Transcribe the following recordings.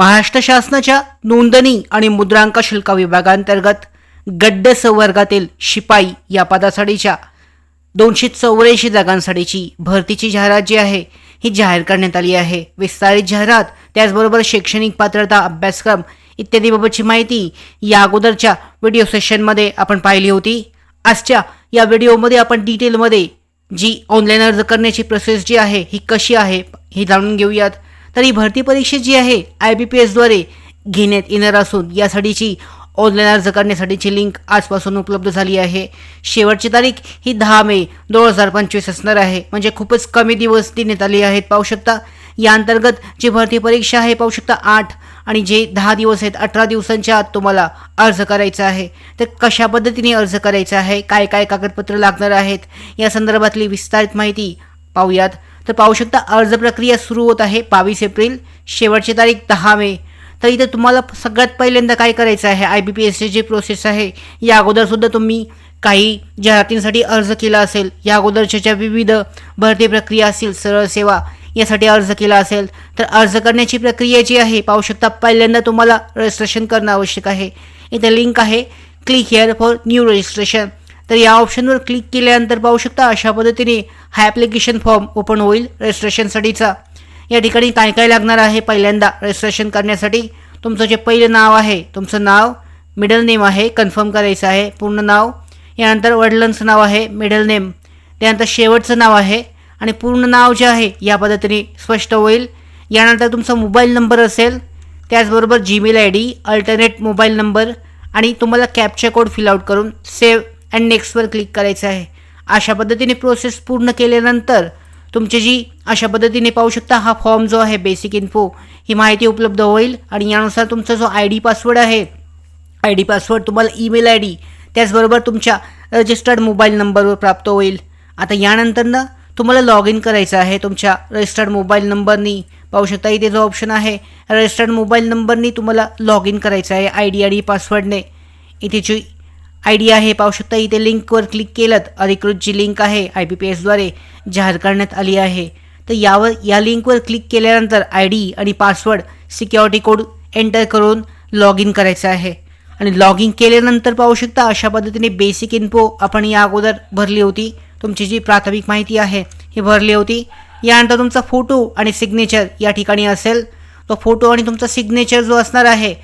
महाराष्ट्र शासनाच्या नोंदणी आणि मुद्रांक शुल्क विभागांतर्गत गड्ड संवर्गातील शिपाई या पदासाठीच्या दोनशे चौऱ्याऐंशी जागांसाठीची भरतीची जाहिरात जी आहे ही जाहीर करण्यात आली आहे. विस्तारित जाहिरात त्याचबरोबर शैक्षणिक पात्रता अभ्यासक्रम इत्यादीबाबतची माहिती या अगोदरच्या व्हिडिओ सेशनमध्ये आपण पाहिली होती. आजच्या या व्हिडिओमध्ये आपण डिटेलमध्ये जी ऑनलाईन अर्ज करण्याची प्रोसेस जी आहे ही कशी आहे हे जाणून घेऊयात. तर ही भरती परीक्षा जी आहे आय बी पी एसद्वारे घेण्यात येणार असून यासाठीची ऑनलाईन अर्ज करण्यासाठीची लिंक आजपासून उपलब्ध झाली आहे. शेवटची तारीख ही दहा मे दोन हजार पंचवीस असणार आहे. म्हणजे खूपच कमी दिवस देण्यात आले आहेत पाहू शकता. या अंतर्गत जी भरती परीक्षा आहे पाहू शकता आठ आणि जे दहा दिवस आहेत अठरा दिवसांच्या आत तुम्हाला अर्ज करायचा आहे. तर कशा पद्धतीने अर्ज करायचा आहे काय काय कागदपत्र लागणार आहेत या संदर्भातली विस्तारित माहिती पाहूयात. तर पाहू शकता अर्ज प्रक्रिया सुरू होत आहे बावीस एप्रिल शेवटची तारीख दहा मे. तर इथे तुम्हाला सगळ्यात पहिल्यांदा काय करायचं आहे? आय बी पी एसची जी प्रोसेस आहे या अगोदरसुद्धा तुम्ही काही जाहिरातींसाठी अर्ज केला असेल या अगोदरच्या ज्या विविध भरती प्रक्रिया असतील सरळ सेवा यासाठी अर्ज केला असेल तर अर्ज करण्याची प्रक्रिया जी आहे पाहू शकता पहिल्यांदा तुम्हाला रजिस्ट्रेशन करणं आवश्यक आहे. इथे लिंक आहे click here for new registration तर या ऑप्शनवर क्लिक केल्यानंतर पाहू शकता अशा पद्धतीने हा ॲप्लिकेशन फॉर्म ओपन होईल रजिस्ट्रेशनसाठीचा या ठिकाणी काय काय लागणार आहे? पहिल्यांदा रजिस्ट्रेशन करण्यासाठी तुमचं जे पहिलं नाव आहे तुमचं नाव मिडल नेम आहे कन्फर्म करायचं आहे पूर्ण नाव. यानंतर वडिलांचं नाव आहे मिडल नेम त्यानंतर शेवटचं नाव आहे आणि पूर्ण नाव जे आहे या पद्धतीने स्पष्ट होईल. यानंतर तुमचा मोबाईल नंबर असेल त्याचबरोबर Gmail I D alternate mobile number आणि तुम्हाला कॅपचा कोड फिल आउट करून सेव्ह अँड नेक्स्टवर क्लिक करायचं आहे. अशा पद्धतीने प्रोसेस पूर्ण केल्यानंतर तुमची जी अशा पद्धतीने पाहू शकता हा फॉर्म जो आहे बेसिक इन्फो ही माहिती उपलब्ध होईल आणि यानुसार तुमचा जो आय डी पासवर्ड आहे आय डी पासवर्ड तुम्हाला ईमेल आय डी त्याचबरोबर तुमच्या रजिस्टर्ड मोबाईल नंबरवर प्राप्त होईल. आता यानंतरनं तुम्हाला लॉग इन करायचं आहे. तुमच्या रजिस्टर्ड मोबाईल नंबरनी पाहू शकता इथे जो ऑप्शन आहे रजिस्टर्ड मोबाईल नंबरनी तुम्हाला लॉग इन करायचं आहे आय डी आय डी पासवर्डने इथे जी आय डी आहे पाहू शकता इथे लिंकवर क्लिक केलं अधिकृत जी लिंक आहे आय बी पी एसद्वारे जाहीर करण्यात आली आहे. तर यावर या लिंकवर क्लिक केल्यानंतर आय डी आणि पासवर्ड सिक्युरिटी कोड एंटर करून लॉग इन करायचं आहे. आणि लॉग इन केल्यानंतर पाहू शकता अशा पद्धतीने बेसिक इन्फो आपण या अगोदर भरली होती. तुमची जी प्राथमिक माहिती आहे ही भरली होती. यानंतर तुमचा फोटो आणि सिग्नेचर या ठिकाणी असेल. तो फोटो आणि तुमचा सिग्नेचर जो असणार आहे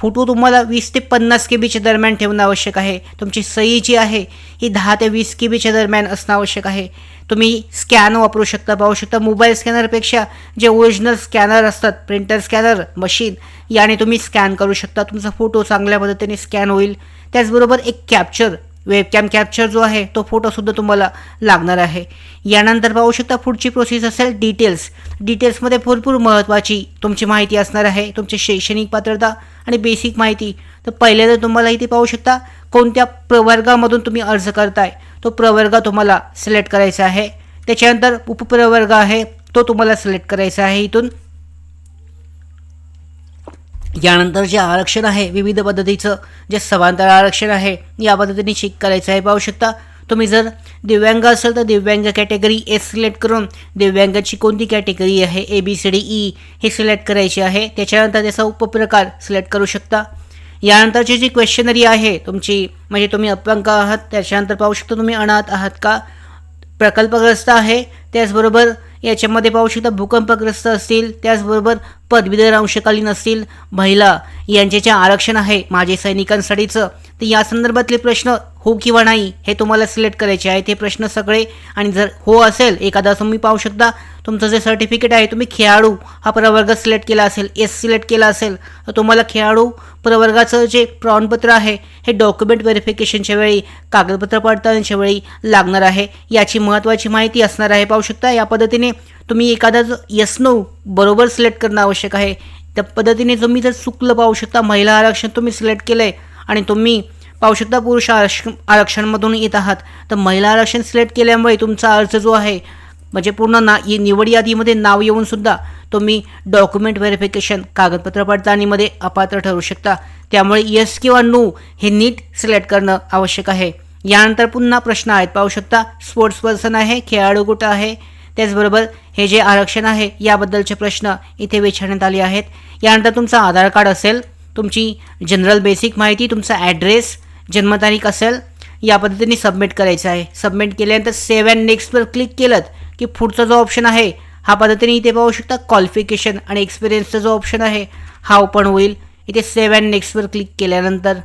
फोटो तुम्हाला वीस ते पन्नास के बीच्या दरम्यान ठेवणं आवश्यक आहे. तुमची सही जी आहे ही दहा ते वीस के बीच्या दरम्यान असणं आवश्यक आहे. तुम्ही स्कॅन वापरू शकता पाहू शकता मोबाईल स्कॅनरपेक्षा जे ओरिजिनल स्कॅनर असतात प्रिंटर स्कॅनर मशीन याने तुम्ही स्कॅन करू शकता. तुमचा फोटो चांगल्या पद्धतीने स्कॅन होईल. त्याचबरोबर एक कॅप्चर वेबकॅम कॅप्चर जो आहे तो फोटोसुद्धा तुम्हाला लागणार आहे. यानंतर पाहू शकता पुढची प्रोसेस असेल डिटेल्स डिटेल्समध्ये भरपूर महत्त्वाची तुमची माहिती असणार आहे तुमची शैक्षणिक पात्रता आणि बेसिक माहिती. तर पहिल्यांदा तुम्हाला इथे पाहू शकता कोणत्या प्रवर्गामधून तुम्ही अर्ज करताय तो प्रवर्ग तुम्हाला सिलेक्ट करायचा आहे. त्याच्यानंतर उपप्रवर्ग आहे तो तुम्हाला सिलेक्ट करायचा आहे इथून. यानंतर जे आरक्षण आहे विविध पद्धतीचं जे समांतर आरक्षण आहे या पद्धतीने चेक करायचं आहे. पाहू शकता तुम्ही जर दिव्यांग असेल तर दिव्यांग कॅटेगरी एस सिलेक्ट करून दिव्यांगाची कोणती कॅटेगरी आहे? A B C D E हे सिलेक्ट करायची आहे. त्याच्यानंतर त्याचा उपप्रकार सिलेक्ट करू शकता. यानंतरची जी क्वेश्चनरी आहे तुमची म्हणजे तुम्ही अपंग आहात त्याच्यानंतर पाहू शकता तुम्ही अनाथ आहात का? प्रकल्पग्रस्त आहे त्याचबरोबर याच्यामध्ये पाहू शकता भूकंपग्रस्त असतील त्याचबरोबर पदवीधर अंशकालीन असतील महिला यांचे जे आरक्षण आहे माझे सैनिकांसाठीचं. तर या संदर्भातले प्रश्न हो किंवा नाही हे तुम्हाला सिलेक्ट करायचे आहे ते प्रश्न सगळे आणि जर हो असेल एखादा तुम्ही पाहू शकता तुमचं जे सर्टिफिकेट आहे तुम्ही खेळाडू हा प्रवर्ग सिलेक्ट केला असेल एस सिलेक्ट केला असेल तर तुम्हाला खेळाडू प्रवर्गाचं जे प्रमाणपत्र आहे हे डॉक्युमेंट व्हेरिफिकेशनच्या वेळी कागदपत्र पडताळण्याच्या वेळी लागणार आहे. याची महत्त्वाची माहिती असणार आहे. पाहू शकता या पद्धतीने तुम्ही एखादा जो यस नो बरोबर सिलेक्ट करणं आवश्यक आहे. त्या पद्धतीने तुम्ही जर चुकलं पाहू शकता महिला आरक्षण तुम्ही सिलेक्ट केलं आहे आणि तुम्ही पाहू शकता पुरुष आरक्ष आरक्षणमधून येत आहात. तर महिला आरक्षण सिलेक्ट केल्यामुळे तुमचा अर्ज जो आहे म्हणजे पूर्ण ना निवड यादीमध्ये नाव येऊन सुद्धा तुम्ही डॉक्युमेंट व्हेरिफिकेशन कागदपत्र पडताळणीमध्ये अपात्र ठरू शकता. त्यामुळे यस किंवा नो हे नीट सिलेक्ट करणं आवश्यक आहे. यानंतर पुन्हा प्रश्न आहेत. पाहू शकता स्पोर्ट्स पर्सन आहे खेळाडू कुठं आहे? त्याचबरोबर हे जे आरक्षण आहे याबद्दलचे प्रश्न इथे विचारण्यात आले आहेत. यानंतर तुमचं आधार कार्ड असेल तुमची जनरल बेसिक माहिती तुमचा ॲड्रेस जन्मतारीख असेल या पद्धतीने सबमिट करायचं आहे. सबमिट केल्यानंतर सेव्ह अँड नेक्स्टवर क्लिक केलं की पुढचा जो ऑप्शन आहे हा पद्धतीने इथे पाहू शकता क्वालिफिकेशन आणि एक्सपिरियन्सचा जो ऑप्शन आहे हा ओपन होईल. इथे सेव्ह अँड नेक्स्टवर क्लिक केल्यानंतर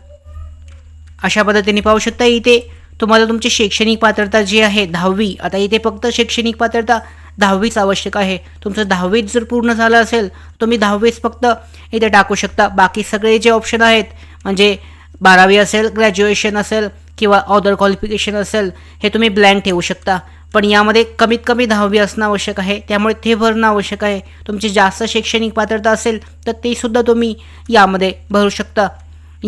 अशा पद्धतीने पाहू शकता इथे तुम्हाला तुमची शैक्षणिक पात्रता जी आहे दहावी आता इथे फक्त शैक्षणिक पात्रता दहावीच आवश्यक आहे. तुमचं दहावीत जर पूर्ण झालं असेल तुम्ही दहावीच फक्त इथे टाकू शकता. बाकी सगळे जे ऑप्शन आहेत म्हणजे बारावी असेल ग्रॅज्युएशन असेल किंवा ऑदर क्वालिफिकेशन असेल हे तुम्ही ब्लँक ठेवू शकता. पण यामध्ये कमीत कमी दहावी असणं आवश्यक आहे. त्यामुळे ते भरणं आवश्यक आहे. तुमची जास्त शैक्षणिक पात्रता असेल तर ते सुद्धा तुम्ही यामध्ये भरू शकता.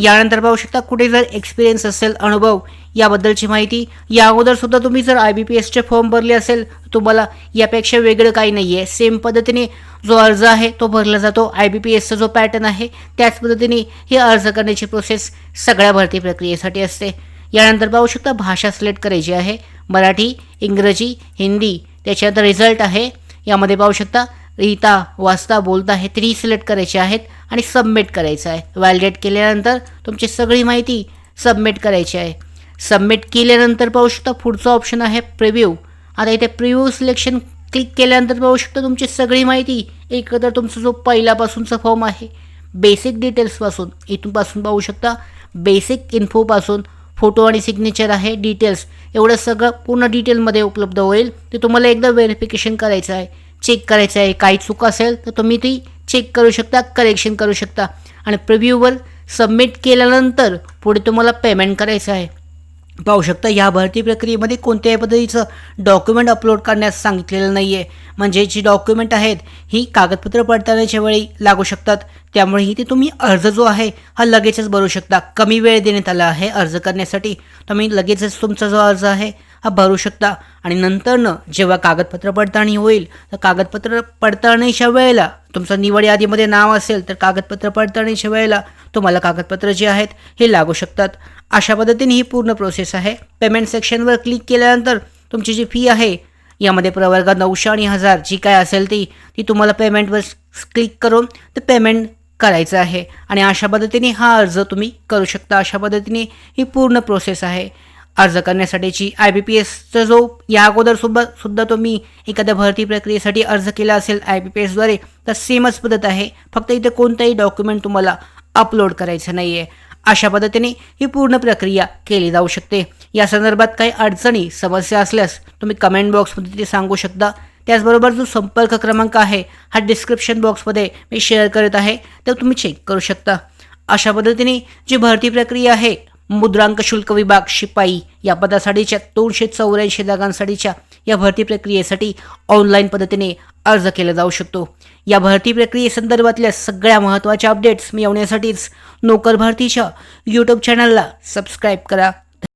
यानंतर पाहू शकता कुठे जर एक्सपिरियन्स असेल अनुभव याबद्दलची माहिती या अगोदर सुद्धा तुम्ही जर आय बी पी एसचे फॉर्म भरले असेल तुम्हाला यापेक्षा वेगळं काही नाही आहे सेम पद्धतीने जो अर्ज आहे तो भरला जातो. आय बी पी एसचा जो पॅटर्न आहे त्याच पद्धतीने ही अर्ज करण्याची प्रोसेस सगळ्या भरती प्रक्रियेसाठी असते. यानंतर पाहू शकता भाषा सिलेक्ट करायची आहे. मराठी इंग्रजी हिंदी त्याच्यानंतर रिझल्ट आहे. यामध्ये पाहू शकता लिहिता वाचता बोलता हे तरी सिलेक्ट करायचे आहेत. आणि सबमिट करायचं आहे. व्हॅलिडेट केल्यानंतर तुमची सगळी माहिती सबमिट करायची आहे. सबमिट केल्यानंतर पाहू शकता पुढचं ऑप्शन आहे प्रिव्ह्यू आता इथे प्रिव्ह्यू सिलेक्शन क्लिक केल्यानंतर पाहू शकता तुमची सगळी माहिती एकत्र तुमचा जो पहिल्यापासूनचा फॉर्म आहे बेसिक डिटेल्सपासून इथूनपासून पाहू शकता बेसिक इन्फोपासून फोटो आणि सिग्नेचर आहे डिटेल्स एवढं सगळं पूर्ण डिटेलमध्ये उपलब्ध होईल. ते तुम्हाला एकदा व्हेरिफिकेशन करायचं आहे. चेक करायचं आहे. काही चूक असेल तर तुम्ही ती चेक करू शकता करेक्शन करू शकता. आणि प्रिव्ह्यूवर सबमिट केल्यानंतर पुढे तुम्हाला पेमेंट करायचं आहे. पाहू शकता या भरती प्रक्रियेमध्ये कोणत्याही पद्धतीचं डॉक्युमेंट अपलोड करण्यास सांगितलेलं नाही आहे म्हणजे जी डॉक्युमेंट आहेत ही कागदपत्र पडताळण्याच्या वेळी लागू शकतात. त्यामुळे इथे तुम्ही अर्ज जो आहे हा लगेचच भरू शकता. कमी वेळ देण्यात आला आहे अर्ज करण्यासाठी. तुम्ही लगेचच तुमचा जो अर्ज आहे हा भरू शकता. आणि नंतरनं जेव्हा कागदपत्र पडताळणी होईल तर कागदपत्र पडताळणीच्या वेळेला तुमचं निवड यादीमध्ये नाव असेल तर कागदपत्र पडताळणीच्या वेळेला तुम्हाला कागदपत्र जे आहेत हे लागू शकतात. अशा पद्धतीने ही पूर्ण प्रोसेस आहे. पेमेंट सेक्शनवर क्लिक केल्यानंतर तुमची जी फी आहे यामध्ये प्रवर्ग नऊशे आणि हजार जी काय असेल ती ती तुम्हाला पेमेंटवर क्लिक करून ते पेमेंट करायचं आहे. आणि अशा पद्धतीने हा अर्ज तुम्ही करू शकता. अशा पद्धतीने ही पूर्ण प्रोसेस आहे. अर्ज करण्यासाठीची आय बी पी एसचा जो या अगोदर सुद्धा सुद्धा तुम्ही एखाद्या भरती प्रक्रियेसाठी अर्ज केला असेल आय बी पी एसद्वारे तर सेमच पद्धत आहे. फक्त इथे कोणताही डॉक्युमेंट तुम्हाला अपलोड करायचं नाही आहे अशा पद्धतीने ही पूर्ण प्रक्रिया केली जाऊ शकते. या संदर्भात काही अडचणी समस्या असल्यास तुम्ही कमेंट बॉक्समध्ये ते सांगू शकता. त्याचबरोबर जो संपर्क क्रमांक आहे हा डिस्क्रिप्शन बॉक्समध्ये मी शेअर करत आहे तर तुम्ही चेक करू शकता. अशा पद्धतीने जी भरती प्रक्रिया आहे मुद्रांक शुल्क विभाग शिपाई या पदासाठीच्या दोनशे चौऱ्याऐंशी जागांसाठीच्या या भरती प्रक्रियेसाठी ऑनलाईन पद्धतीने अर्ज केला जाऊ शकतो. या भरती प्रक्रियेसंदर्भातल्या सगळ्या महत्त्वाच्या अपडेट्स मिळवण्यासाठीच नोकर भरतीच्या यूट्यूब चॅनलला सबस्क्राईब करा.